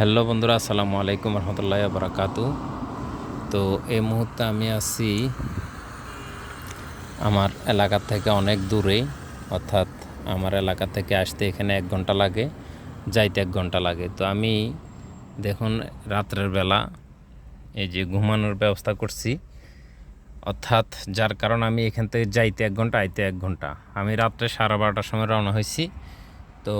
Hello বন্ধুরা, আসসালামু আলাইকুম রহমতুল্লাহ বারাকাতু। তো এই মুহূর্তে আমি আছি আমার এলাকা থেকে অনেক দূরে, অর্থাৎ আমার এলাকা থেকে আসতে এখানে এক ঘণ্টা লাগে, যাইতে এক ঘণ্টা লাগে। তো আমি দেখুন রাত্রের বেলা এই যে ঘুমানোর ব্যবস্থা করছি, অর্থাৎ যার কারণ আমি এখান থেকে যাইতে এক ঘণ্টা, আইতে এক ঘণ্টা। আমি রাত্রে সাড়ে বারোটার সময় রওনা হয়েছি। তো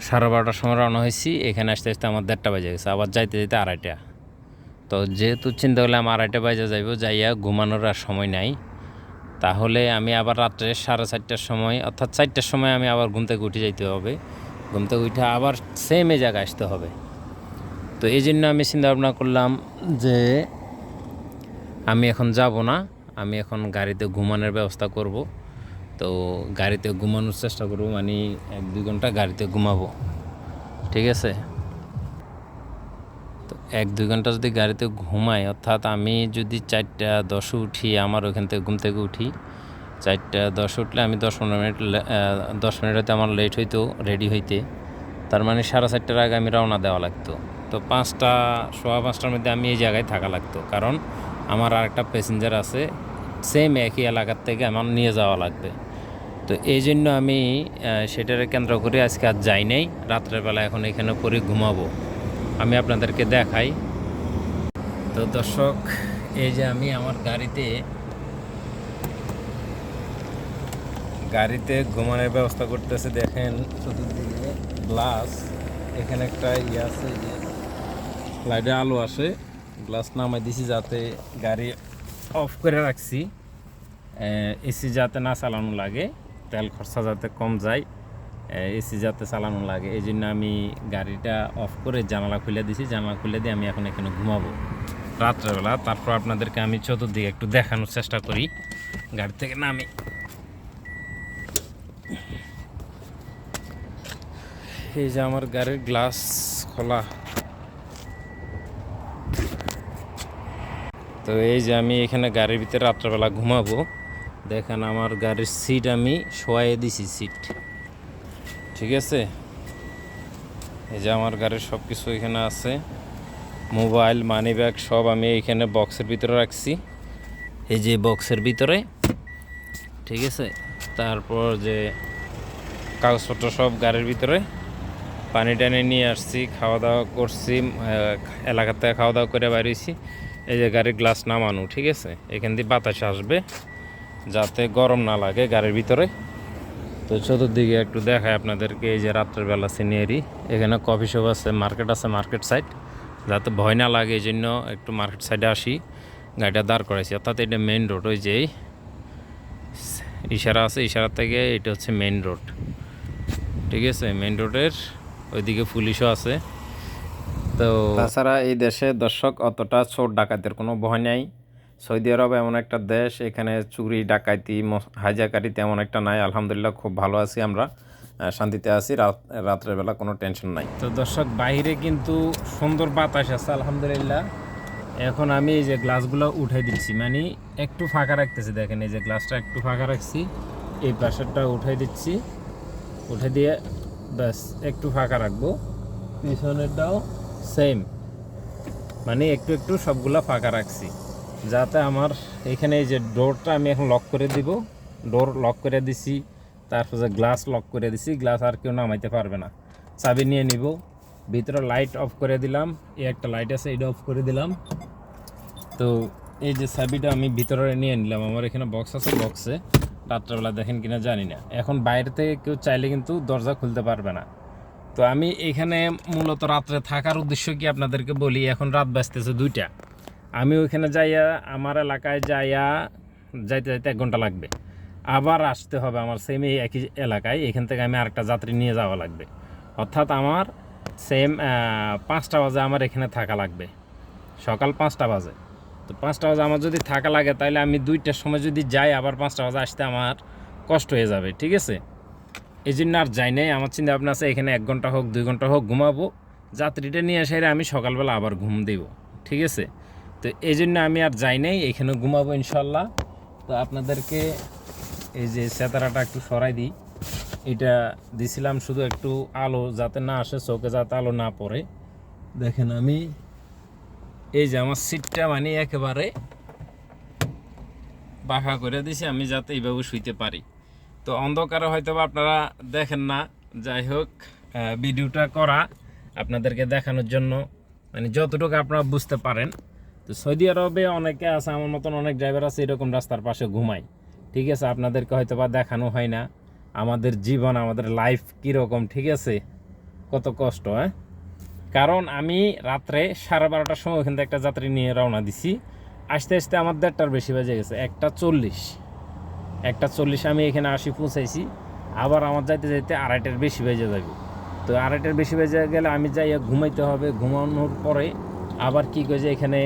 সাড়ে বারোটার সময় রওনা হয়েছি। এখানে আসতে আসতে আমার দেড়টা বাজে গেছে। আবার যাইতে যেতে আড়াইটা। তো যেহেতু চিন্তা করলাম আড়াইটা বাজে যাইব, যাইয়া ঘুমানোর আর সময় নাই। তাহলে আমি আবার রাত্রে সাড়ে চারটার সময়, অর্থাৎ চারটার সময় আমি আবার ঘুম থেকে উঠে যাইতে হবে। ঘুম থেকে উঠে আবার সেম এই জায়গায় আসতে হবে। তো এই জন্য আমি চিন্তা ভাবনা করলাম যে আমি এখন যাব না। আমি এখন গাড়িতে ঘুমানোর ব্যবস্থা করব। তো গাড়িতে ঘুমানোর চেষ্টা করব মানে এক দুই ঘণ্টা গাড়িতে ঘুমাবো। ঠিক আছে? তো এক দুই ঘণ্টা যদি গাড়িতে ঘুমাই, অর্থাৎ আমি যদি চারটা দশে উঠি, আমার ওখান থেকে ঘুম থেকে উঠি, চারটা দশে উঠলে আমি দশ পনেরো মিনিট দশ মিনিট হয়তো আমার লেট হইতো রেডি হইতে। তার মানে সাড়ে চারটার আগে আমি রওনা দেওয়া লাগতো। তো পাঁচটা, সোয়া পাঁচটার মধ্যে আমি এই জায়গায় থাকা লাগতো। কারণ আমার আরেকটা প্যাসেঞ্জার আছে সেম একই এলাকার থেকে আমার নিয়ে যাওয়া লাগবে। তো এই জন্য আমি সেটারে কেন্দ্র করে আজকে আর যাই নাই। রাত্রের বেলা এখন এখানে পরে ঘুমাবো। আমি আপনাদেরকে দেখাই। তো দর্শক, এই যে আমি আমার গাড়িতে গাড়িতে ঘুমানোর ব্যবস্থা করতেছে, দেখেন চতুর্দিকে গ্লাস এখানে একটা ইয়ে আছে যে লাইটে আলো আসে। গ্লাস নামাই দিছি যাতে গাড়ি অফ করে রাখছি। এসি যাতে না চালানো লাগে। তেল খরচা যাতে কম যায় এসি যাতে চালানো লাগে। এই জন্য আমি গাড়িটা অফ করে জানালা খুলে দিছি। জানালা খুলে দিয়ে আমি এখন এখানে ঘুমাবো। রাত্রেবেলা, তারপর আপনাদেরকে আমি চতুর্দিকে একটু দেখানোর চেষ্টা করি। গাড়ি থেকে নামি। এই যে আমার গাড়ির গ্লাস খোলা। তো এই যে আমি এখানে গাড়ির ভিতরে রাত্রেবেলা ঘুমাবো। দেখেন আমার গাড়ির সিট আমি শোয়াইয়ে দিছি সিট ঠিক আছে? এই যে আমার গাড়ির সব কিছু এখানে আছে। মোবাইল মানি ব্যাগ সব আমি এখানে বক্সের ভিতরে রাখছি। এই যে বক্সের ভিতরে। ঠিক আছে? তারপর যে কাগজপত্র সব গাড়ির ভিতরে পানি টানি নিয়ে আসছি খাওয়া দাওয়া করছি আহ, এলাকা থেকে খাওয়া দাওয়া করে বেরিয়েছি এই যে গাড়ির গ্লাস নামানো ঠিক আছে? এখান দিয়ে বাতাস আসবে। যাতে গরম না লাগে গাড়ির ভিতরে। তো চতুর্দিকে একটু দেখায় আপনাদেরকে, এই যে রাত্রের বেলা সিনিয়ারি এখানে কফি শপ আছে, মার্কেট আছে, মার্কেট সাইড। যাতে ভয় না লাগে, এই জন্য একটু মার্কেট সাইডে আসি, গাড়িটা দাঁড় করাইছি। অর্থাৎ এটা মেন রোড ওই যে ইশারা আছে, ইশারা থেকে এটা হচ্ছে মেইন রোড ঠিক আছে মেইন রোডের ওইদিকে পুলিশও আছে। তো তাছাড়া এই দেশে দর্শক অতটা চোর ডাকাতের কোনো ভয় নাই। সৌদি আরব এমন একটা দেশ, এখানে চুরি, ডাকাতি ম- হাইজাকারি তেমন একটা নাই। আলহামদুলিল্লাহ খুব ভালো আছি আমরা। শান্তিতে আছি। রাত, রাত্রের বেলা কোনো টেনশন নাই। তো দর্শক, বাইরে কিন্তু সুন্দর বাতাস আছে, আলহামদুলিল্লাহ। এখন আমি এই যে গ্লাসগুলো উঠে দিচ্ছি মানে একটু ফাঁকা রাখতেছি, দেখেন এই যে গ্লাসটা একটু ফাঁকা রাখছি, এই পাশেরটা উঠে দিচ্ছি। উঠে দিয়ে ব্যাস, একটু ফাঁকা রাখব। পিছনেরটাও সেম মানে একটু একটু সবগুলা ফাঁকা রাখছি। যাতে আমার এখানে এই যে ডোরটা আমি এখন লক করে দিব। ডোর লক করে দিছি, তারপর যে গ্লাস লক করে দিছি গ্লাস আর কেউ নামাইতে পারবে না। চাবি নিয়ে নিব। ভিতরে লাইট অফ করে দিলাম। এই একটা লাইট আছে, এটা অফ করে দিলাম। তো এই যে চাবিটা আমি ভিতরে নিয়ে নিলাম। আমার এখানে বক্স আছে বক্সে রাত্রেবেলা দেখেন কিনা জানি না। এখন বাইরে থেকে কেউ চাইলে কিন্তু দরজা খুলতে পারবে না। তো আমি এখানে মূলত রাত্রে থাকার উদ্দেশ্য কি আপনাদেরকে বলি? এখন রাত বাজতেছে দুইটা। আমি ওইখানে যাইয়া আমার এলাকায় যাইয়া যাইতে যাইতে এক ঘণ্টা লাগবে। আবার আসতে হবে আমার সেম এই একই এলাকায়, এখান থেকে আমি আরেকটা যাত্রী নিয়ে যাওয়া লাগবে। অর্থাৎ আমার সেম পাঁচটা বাজে আমার এখানে থাকা লাগবে। সকাল পাঁচটা বাজে। তো পাঁচটা বাজে আমার যদি থাকা লাগে তাহলে আমি দুইটার সময় যদি যাই, আবার পাঁচটা বাজে আসতে আমার কষ্ট হয়ে যাবে, ঠিক আছে? এই জন্য আর যাই নাই। আমার চিন্তা ভাবনা আছে, এখানে এক ঘণ্টা হোক, দুই ঘণ্টা হোক, ঘুমাবো। যাত্রীটা নিয়ে এসে আমি সকালবেলা আবার ঘুম দেব, ঠিক আছে? তো এই জন্য আমি আর যাই নাই, এখানে ঘুমাবো ইনশাল্লাহ। তো আপনাদেরকে এই যে সেতারাটা একটু সরাই দিই। এটা দিছিলাম শুধু একটু আলো যাতে না আসে, চোখে যাতে আলো না পড়ে। দেখেন আমি এই যে আমার সিটটা মানে একেবারে বাঁকা করে দিছি, আমি যাতে এইভাবে শুইতে পারি। তো অন্ধকারে হয়তো আপনারা দেখেন না, যাই হোক ভিডিওটা করা আপনাদেরকে দেখানোর জন্য মানে যতটুকু আপনারা বুঝতে পারেন। তো সৌদি আরবে অনেকে আছে, আমার মতন অনেক ড্রাইভার আছে, এরকম রাস্তার পাশে ঘুমায়। ঠিক আছে? আপনাদেরকে হয়তো বা দেখানো হয় না। আমাদের জীবন, আমাদের লাইফ কীরকম, ঠিক আছে? কত কষ্ট হ্যাঁ? কারণ আমি রাত্রে সাড়ে বারোটার সময় ওখান থেকে একটা যাত্রী নিয়ে রওনা দিছি। আসতে আসতে আমার দেড়টার বেশি বেজে গেছে, একটা চল্লিশ। একটা চল্লিশ আমি এখানে আসি, পৌঁছাইছি। আবার আমার যাইতে যাইতে আড়াইটার বেশি বেজে যাবে। তো আড়াইটার বেশি বেজে গেলে আমি যাই ঘুমাইতে হবে। ঘুমানোর পরে আবার কি করে যে এখানে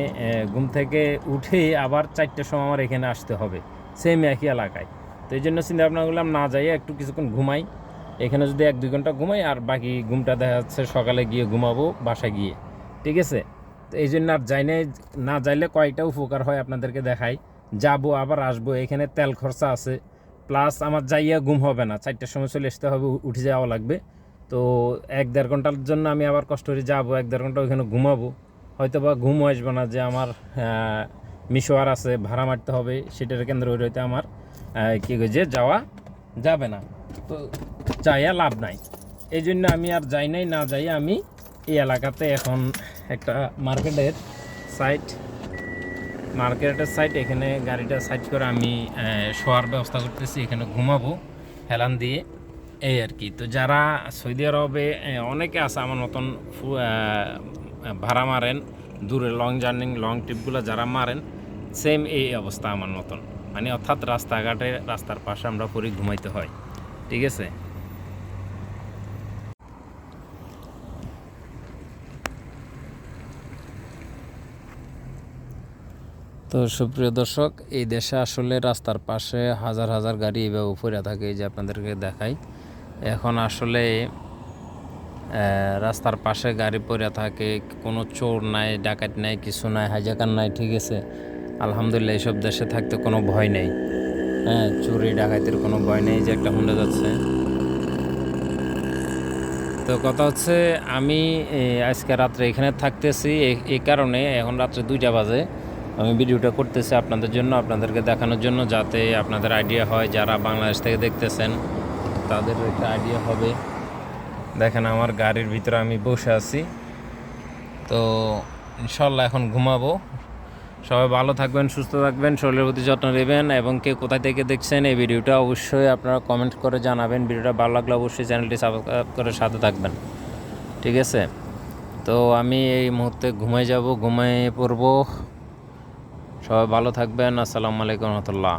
ঘুম থেকে উঠে আবার চারটের সময় আমার এখানে আসতে হবে। সেম একই এলাকায়। তো এই জন্য চিন্তা ভাবনা করলাম, না যাই একটু কিছুক্ষণ ঘুমাই। এখানে যদি এক দুই ঘণ্টা ঘুমাই, আর বাকি ঘুমটা দেখা যাচ্ছে সকালে গিয়ে ঘুমাবো বাসায় গিয়ে। ঠিক আছে? তো এই জন্য আর যাই নাই, না যাইলে কয়টা উপকার হয় আপনাদেরকে দেখাই। যাব, আবার আসব, এখানে তেল খরচা আছে। প্লাস আমার যাইয়া ঘুম হবে না, চারটার সময় চলে আসতে হবে উঠে যাওয়া লাগবে। তো এক দেড় ঘণ্টার জন্য আমি আবার কষ্ট করে যাব, এক দেড় ঘণ্টা ওইখানে ঘুমাবো। হয়তো বা ঘুম আসবে না যে আমার মিশোয়ার আছে, ভাড়া মারতে হবে, সেটার কেন্দ্র হয়তো আমার কি যে যাওয়া যাবে না। তো যাইয়া লাভ নাই। এই জন্য আমি আর যাই নাই, না যাই আমি এই এলাকাতে এখন একটা মার্কেটের সাইট মার্কেটের সাইট এখানে গাড়িটা সাইড করে আমি শোয়ার ব্যবস্থা করতেছি, এখানে ঘুমাবো, হেলান দিয়ে, এই আর কি। তো যারা সৌদি আরবে অনেকে আছে আমার মতন ভাড়া মারেন, দূরে লং জার্নি লং ট্রিপগুলো যারা মারেন সেম এই অবস্থা আমার মতন। মানে অর্থাৎ রাস্তাঘাটে, রাস্তার পাশে আমরা পরে ঘুমাইতে হয়। ঠিক আছে? তো সুপ্রিয় দর্শক, এই দেশে আসলে রাস্তার পাশে হাজার হাজার গাড়ি এভাবে পড়ে থাকে যে আপনাদেরকে দেখাই। এখন আসলে রাস্তার পাশে গাড়ি পড়ে থাকে, কোনো চোর নাই, ডাকাত নাই, কিছু নাই হাইজাকার নাই, ঠিক আছে? আলহামদুলিল্লাহ, এইসব দেশে থাকতে কোনো ভয় নেই। হ্যাঁ চুরি, ডাকাতির কোনো ভয় নেই যে একটা হুন্ডা যাচ্ছে। তো কথা হচ্ছে, আমি আজকে রাত্রে এখানে থাকতেছি এই কারণে এখন রাত্রে দুইটা বাজে। আমি ভিডিওটা করতেছি আপনাদের জন্য, আপনাদেরকে দেখানোর জন্য, যাতে আপনাদের আইডিয়া হয় যারা বাংলাদেশ থেকে দেখতেছেন, তাদের একটা আইডিয়া হবে। দেখেন আমার গাড়ির ভিতরে আমি বসে আছি। তো ইনশাল্লাহ এখন ঘুমাবো। সবাই ভালো থাকবেন, সুস্থ থাকবেন, শরীরের প্রতি যত্ন নেবেন এবং কে কোথায় থেকে দেখছেন এই ভিডিওটা অবশ্যই আপনারা কমেন্ট করে জানাবেন। ভিডিওটা ভালো লাগলে অবশ্যই চ্যানেলটি সাবস্ক্রাইব করে সাথে থাকবেন। ঠিক আছে? তো আমি এই মুহূর্তে ঘুমাই যাব ঘুমাই পড়ব। সবাই ভালো থাকবেন। আসসালামু আলাইকুম রহমতুল্লাহ।